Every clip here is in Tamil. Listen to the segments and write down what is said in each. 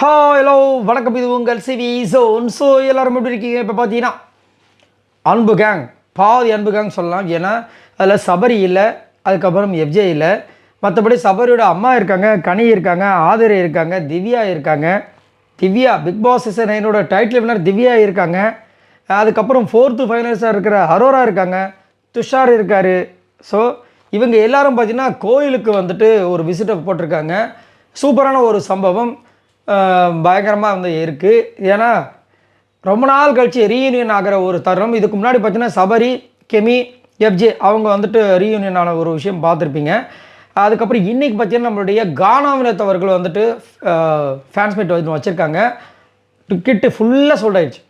ஹாய் ஹலோ வணக்கம். இது உங்கள் சிவி ஜோன் ஸோ எல்லோரும் எப்படி இருக்கீங்க? இப்போ பார்த்தீங்கன்னா அன்பு கேங் பாதி அன்பு கேங் சொல்லலாம். ஏன்னா அதில் சபரி இல்லை அதுக்கப்புறம் எஃப்ஜே இல்லை. மற்றபடி சபரியோட அம்மா இருக்காங்க கனி இருக்காங்க ஆதரி இருக்காங்க திவ்யா இருக்காங்க. திவ்யா பிக் பாஸ் சீசன் என்னோட டைட்டில் வினர் திவ்யா இருக்காங்க. அதுக்கப்புறம் ஃபோர்த்து ஃபைனல்ஸாக இருக்கிற அரோரா இருக்காங்க. துஷார் இருக்கார். ஸோ இவங்க எல்லாரும் பார்த்தீங்கன்னா கோயிலுக்கு வந்துட்டு ஒரு விசிட்டை போட்டிருக்காங்க. சூப்பரான ஒரு சம்பவம். பயங்கரமாக வந்து இருக்குது ஏன்னா ரொம்ப நாள் கழிச்சு ரீயூனியன் ஆகிற ஒரு தருணம். இதுக்கு முன்னாடி பார்த்தீங்கன்னா சபரி கெமி எஃப்ஜே அவங்க வந்துட்டு ரீயூனியன் ஆன ஒரு விஷயம் பார்த்துருப்பீங்க. அதுக்கப்புறம் இன்றைக்கி பார்த்தீங்கன்னா நம்மளுடைய கானாவினத்தவர்கள் வந்துட்டு ஃபேன்ஸ் மீட் வந்து வச்சுருக்காங்க. டிக்கெட்டு ஃபுல்லாக சோல்ட் ஆயிடுச்சு.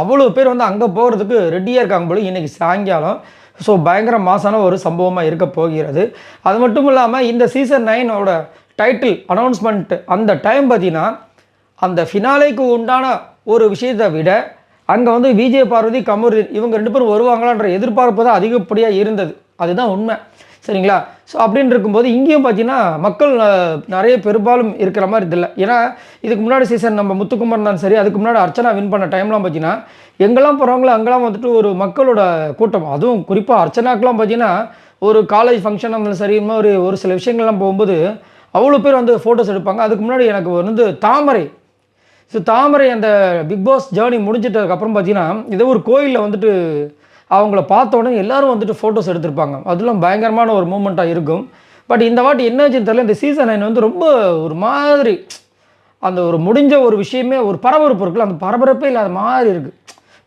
அவ்வளோ பேர் வந்து அங்கே போகிறதுக்கு ரெடியாக இருக்காங்க போல. இன்றைக்கி சாயங்காலம் ஸோ பயங்கர மாசான ஒரு சம்பவமாக இருக்க போகிறது. அது மட்டும் இல்லாமல் இந்த சீசன் நைனோட டைட்டில் அனௌன்ஸ்மெண்ட் அந்த டைம் பார்த்தீங்கன்னா அந்த ஃபினாலேக்கு உண்டான ஒரு விஷயத்தை விட அங்கே வந்து விஜய் பார்வதி கமருதீன் இவங்க ரெண்டு பேரும் வருவாங்களான்ற எதிர்பார்ப்பு தான் அதிகப்படியாக இருந்தது. அதுதான் உண்மை. சரிங்களா? ஸோ அப்படின்னு இருக்கும்போது இங்கேயும் பார்த்தீங்கன்னா மக்கள் நிறைய பெரும்பாலும் இருக்கிற மாதிரி இதில்லை. ஏன்னா இதுக்கு முன்னாடி சீசன் நம்ம முத்துக்குமார் இருந்தாலும் சரி அதுக்கு முன்னாடி அர்ச்சனா வின் பண்ண டைம்லாம் பார்த்தீங்கன்னா எங்கெல்லாம் போகிறவங்களோ அங்கெல்லாம் வந்துட்டு ஒரு மக்களோட கூட்டம். அதுவும் குறிப்பாக அர்ச்சனாக்கெலாம் பார்த்தீங்கன்னா ஒரு காலேஜ் ஃபங்க்ஷன் இருந்தாலும் சரி இந்த மாதிரி ஒரு சில விஷயங்கள்லாம் போகும்போது அவ்வளோ பேர் வந்து ஃபோட்டோஸ் எடுப்பாங்க. அதுக்கு முன்னாடி எனக்கு வந்து தாமரை. ஸோ தாமரை அந்த பிக் பாஸ் ஜேர்னி முடிஞ்சிட்டதுக்கப்புறம் பார்த்தீங்கன்னா ஏதோ ஒரு கோயிலில் வந்துட்டு அவங்கள பார்த்த உடனே எல்லாரும் வந்துட்டு ஃபோட்டோஸ் எடுத்திருப்பாங்க. அதெல்லாம் பயங்கரமான ஒரு மூமெண்ட்டாக இருக்கும். பட் இந்த வாட்டி என்னாச்சுன்னு தெரியல இந்த சீசன் நைன் வந்து ரொம்ப ஒரு மாதிரி அந்த ஒரு முடிஞ்ச ஒரு விஷயமே ஒரு பரபரப்பு இருக்குல்ல அந்த பரபரப்பே இல்லாத மாதிரி இருக்குது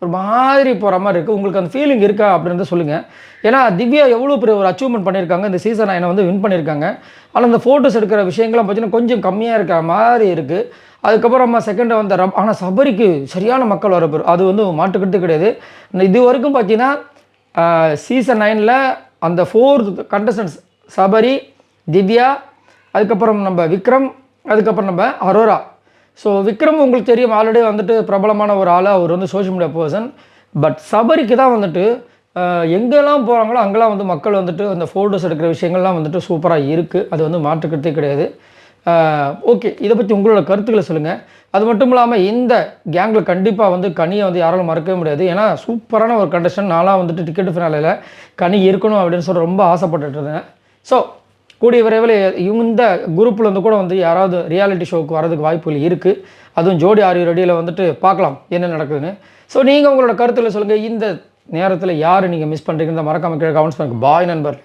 ஒரு மாதிரி போகிற மாதிரி இருக்குது உங்களுக்கு அந்த ஃபீலிங் இருக்கா அப்படின்றத சொல்லுங்கள் ஏன்னா திவ்யா எவ்வளோ பெரிய ஒரு அச்சீவ்மெண்ட் பண்ணியிருக்காங்க. இந்த சீசன் நைனை வந்து வின் பண்ணியிருக்காங்க. ஆனால் அந்த ஃபோட்டோஸ் எடுக்கிற விஷயங்கள்லாம் பார்த்தீங்கன்னா கொஞ்சம் கம்மியாக இருக்கிற மாதிரி இருக்குது அதுக்கப்புறமா செகண்ட் வந்த ரப் ஆனால் சபரிக்கு சரியான மக்கள் வரப்பெரு அது வந்து மாட்டுக்கிட்டு கிடையாது. இது வரைக்கும் பார்த்தீங்கன்னா சீசன் நைனில் அந்த ஃபோர் கண்டஸ்டன்ஸ் சபரி திவ்யா அதுக்கப்புறம் நம்ம விக்ரம் அதுக்கப்புறம் நம்ம அரோரா. ஸோ விக்ரம் உங்களுக்கு தெரியும் ஆல்ரெடி வந்துட்டு பிரபலமான ஒரு ஆள் அவர் வந்து சோஷியல் மீடியா பர்சன் பட் சபரிக்கு தான் வந்துட்டு எங்கெல்லாம் போகிறாங்களோ அங்கெல்லாம் வந்து மக்கள் வந்துட்டு அந்த ஃபோட்டோஸ் எடுக்கிற விஷயங்கள்லாம் வந்துட்டு சூப்பராக இருக்குது அது வந்து மாற்றுக்கிறதே கிடையாது. ஓகே இதை பற்றி உங்களோட கருத்துக்களை சொல்லுங்கள் அது மட்டும் இல்லாமல் இந்த கேங்கில் கண்டிப்பாக வந்து கனியை வந்து யாராலும் மறக்கவே முடியாது. ஏன்னா சூப்பரான ஒரு கண்டிஷன் நானாக வந்துட்டு டிக்கெட் ஃபினாலையில் கனி இருக்கணும் அப்படின்னு சொல்லி ரொம்ப ஆசைப்பட்டுட்டு இருந்தேன். ஸோ கூடிய விரைவில் இந்த குரூப்லேருந்து கூட வந்து யாராவது ரியாலிட்டி ஷோக்கு வரதுக்கு வாய்ப்புகள் இருக்குது அதுவும் ஜோடி ஆரி ரெடியில் வந்துட்டு பார்க்கலாம் என்ன நடக்குதுன்னு. ஸோ நீங்கள் உங்களோட கருத்தில் சொல்லுங்கள் இந்த நேரத்தில் யார் நீங்கள் மிஸ் பண்ணுறீங்கன்னு மறக்காம கீழே கமெண்ட்ஸ் பண்ணுங்க. பாய் நண்பர்